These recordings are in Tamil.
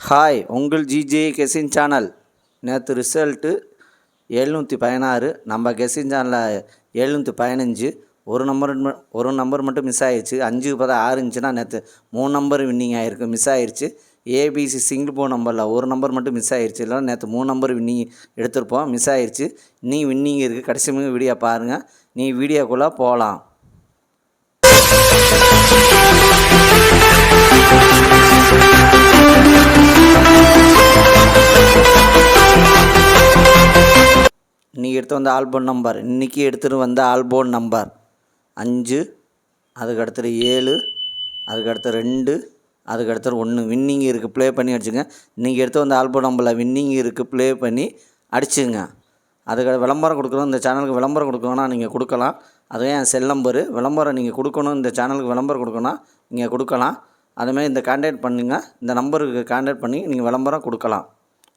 ஹாய் உங்கள் ஜிஜே கெசின் சேனல் நேற்று ரிசல்ட்டு எழுநூற்றி பதினாறு. நம்ம கெசின் சேனலில் எழுநூற்றி பதினஞ்சு. ஒரு நம்பர் ம- ஒரு நம்பர் மட்டும் மிஸ் ஆகிடுச்சு அஞ்சு பார்த்தா ஆறு இருந்துச்சுன்னா நேற்று மூணு நம்பர் வின்னிங் ஆகிருக்கு மிஸ் ஆகிடுச்சு ஏபிசி சிங்கிள் போ நம்பரில் ஒரு நம்பர் மட்டும் மிஸ் ஆகிடுச்சு இல்லை நேற்று மூணு நம்பர் வின்னிங் எடுத்திருப்போம். மிஸ் ஆயிடுச்சு. நீ வின்னிங் இருக்குது கடைசி வீடியோ பாருங்கள் நீ வீடியோக்குள்ளே போகலாம் எடுத்து வந்த ஆல்பம் நம்பர் இன்றைக்கி எடுத்துகிட்டு வந்த ஆல்பம் நம்பர் அஞ்சு அதுக்கு அடுத்தது ஏழு அதுக்கடுத்து ரெண்டு அதுக்கு அடுத்தது ஒன்று வின்னிங் இருக்குது ப்ளே பண்ணி அடிச்சுங்க. இன்றைக்கி எடுத்து வந்த ஆல்பம் நம்பரில் வின்னிங் இருக்குது ப்ளே பண்ணி அடிச்சுங்க. அதுக்கு விளம்பரம் கொடுக்கணும் இந்த சேனலுக்கு விளம்பரம் கொடுக்கணும்னா நீங்கள் கொடுக்கலாம். அதுவே என் செல் நம்பரு விளம்பரம் நீங்கள் கொடுக்கணும் இந்த சேனலுக்கு விளம்பரம் கொடுக்கணும் நீங்கள் கொடுக்கலாம். அதுமாரி இந்த கான்டாக்ட் பண்ணுங்க. இந்த நம்பருக்கு கான்டாக்ட் பண்ணி நீங்கள் விளம்பரம் கொடுக்கலாம்.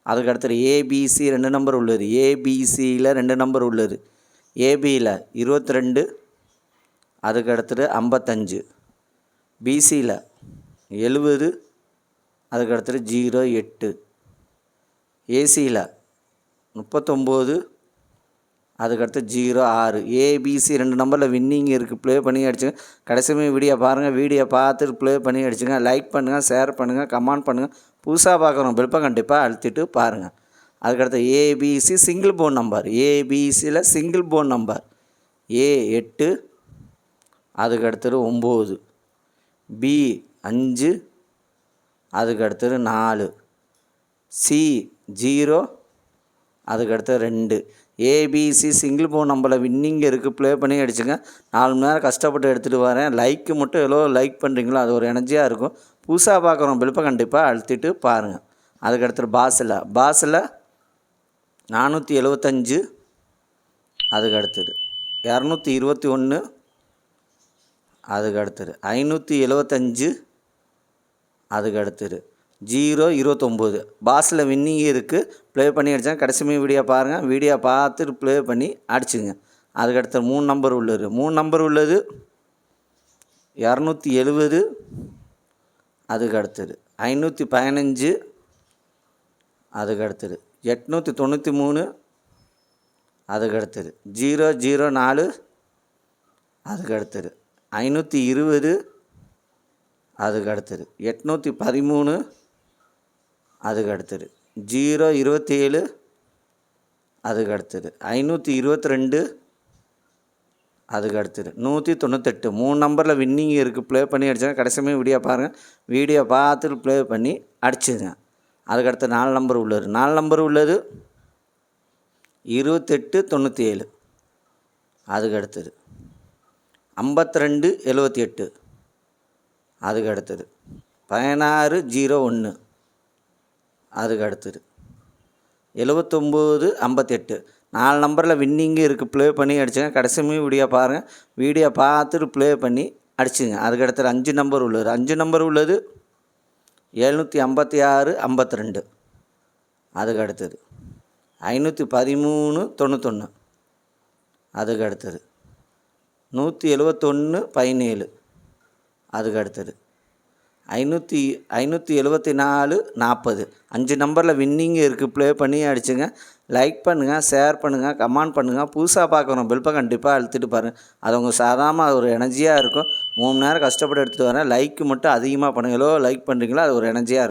அதுக்கு அடுத்தது ஏபிசி ரெண்டு நம்பர் உள்ளது. ஏபிசியில் ரெண்டு நம்பர் உள்ளது. ஏபியில் இருபத்தி ரெண்டு அதுக்கு அடுத்தது ஐம்பத்தஞ்சு. பிசியில் எழுபது அதுக்கு அடுத்தது ஜீரோ எட்டு. ஏசியில் முப்பத்தொம்போது அதுக்கடுத்து ஜீரோ ஆறு. ஏபிசி ரெண்டு நம்பரில் வின்னிங் இருக்குது ப்ளே பண்ணி அடிச்சுங்க. கடைசியுமே வீடியோ பாருங்கள் வீடியோ பார்த்துட்டு ப்ளே பண்ணி அடிச்சுங்க. லைக் பண்ணுங்கள் ஷேர் பண்ணுங்கள் கமெண்ட் பண்ணுங்கள் புதுசாக பார்க்குறோம் பெல்ப்பை கண்டிப்பாக அழுத்திட்டு பாருங்கள் அதுக்கடுத்து ஏபிசி சிங்கிள் போன் நம்பர் ஏபிசியில் சிங்கிள் போன் நம்பர் ஏ எட்டு. அதுக்கு அடுத்தது ஒம்பது. பி அஞ்சு. அதுக்கு அடுத்தது நாலு. C zero. அதுக்கடுத்து ரெண்டு. ஏபிசி சிங்கிள் போன் நம்பரில் வின்னிங் இருக்குது ப்ளே பண்ணி அடிச்சுங்க. நாலு மணி நேரம் கஷ்டப்பட்டு எடுத்துகிட்டு வரேன். லைக்கு மட்டும் எவ்வளோ லைக் பண்ணுறீங்களோ அது ஒரு எனர்ஜியாக இருக்கும். புதுசாக பார்க்குறோம் பில்ப்பை கண்டிப்பாக அழுத்திட்டு பாருங்கள் அதுக்கு அடுத்து பாஸில் பாஸில் நானூற்றி எழுபத்தஞ்சு அதுக்கு அடுத்தது இரநூத்தி இருபத்தி ஒன்று அதுக்கு அடுத்தது ஐநூற்றி எழுபத்தஞ்சு அதுக்கு அடுத்தது ஜீரோ இருபத்தொம்போது. பாஸில் வின்னிங் இருக்குது ப்ளே பண்ணி அடித்தாங்க கடைசி மீ வீடியோ பாருங்கள் வீடியோ பார்த்துட்டு ப்ளே பண்ணி அடிச்சுங்க. அதுக்கு மூணு நம்பர் உள்ளது. மூணு நம்பர் உள்ளது. இரநூத்தி எழுபது. அதுக்கு அடுத்தது ஐநூற்றி பதினஞ்சு. அதுக்கு அடுத்தது எட்நூற்றி தொண்ணூற்றி மூணு. அதுக்கு அடுத்தது ஜீரோ ஜீரோ நாலு. அதுக்கு அடுத்தது ஐநூற்றி இருபது. அதுக்கு அடுத்தது எட்நூற்றி பதிமூணு. அதுக்கு அடுத்தது ஜீரோ இருபத்தி ஏழு அதுக்கு அடுத்தது ஐநூற்றி இருபத்தி ரெண்டு அதுக்கு அடுத்தது நூற்றி தொண்ணூத்தெட்டு. மூணு நம்பரில் வின்னிங் இருக்குது ப்ளே பண்ணி அடிச்சாங்க. கடைசியுமே வீடியோ பாருங்கள் வீடியோ பார்த்துட்டு ப்ளே பண்ணி அடிச்சுங்க. அதுக்கு அடுத்து நாலு நம்பர் உள்ளது. நாலு நம்பர் உள்ளது. இருபத்தெட்டு தொண்ணூற்றி ஏழு அதுக்கு அடுத்தது ஐம்பத்தி ரெண்டு எழுபத்தி எட்டு அதுக்கு அடுத்தது பதினாறு ஜீரோ ஒன்று. அதுக்கு அடுத்தது. எழுபத்தொம்போது ஐம்பத்தெட்டு. நாலு நம்பரில் வின்னிங்கு இருக்குது ப்ளே பண்ணி அடிச்சுங்க. கடைசியுமே வீடியோ பாருங்கள் வீடியோ பார்த்துட்டு ப்ளே பண்ணி அடிச்சுங்க. அதுக்கு அடுத்தது அஞ்சு நம்பர் உள்ளது. அஞ்சு நம்பர் உள்ளது எழுநூற்றி ஐம்பத்தி ஆறு ஐம்பத்தி ரெண்டு அதுக்கு அடுத்தது ஐநூற்றி பதிமூணு தொண்ணூத்தொன்று அதுக்கு அடுத்தது நூற்றி எழுபத்தொன்று பதினேழு. அதுக்கு அடுத்தது ஐநூற்றி ஐநூற்றி எழுபத்தி நாலு நாற்பது அஞ்சு நம்பரில் வின்னிங் இருக்குது ப்ளே பண்ணி அடிச்சுங்க. லைக் பண்ணுங்கள் ஷேர் பண்ணுங்கள் கமெண்ட் பண்ணுங்கள் புதுசாக பார்க்குறோம் பெல்பை கண்டிப்பாக அழுத்திட்டு பாருங்கள் அது உங்கள் சாதாரண ஒரு எனர்ஜியாக இருக்கும். மூணு நேரம் கஷ்டப்பட்டு எடுத்துகிட்டு வரேன். லைக் மட்டும் அதிகமாக பண்ணுங்களோ எவ்வளோ லைக் பண்ணுறீங்களோ அது ஒரு எனர்ஜியாக இருக்கும்.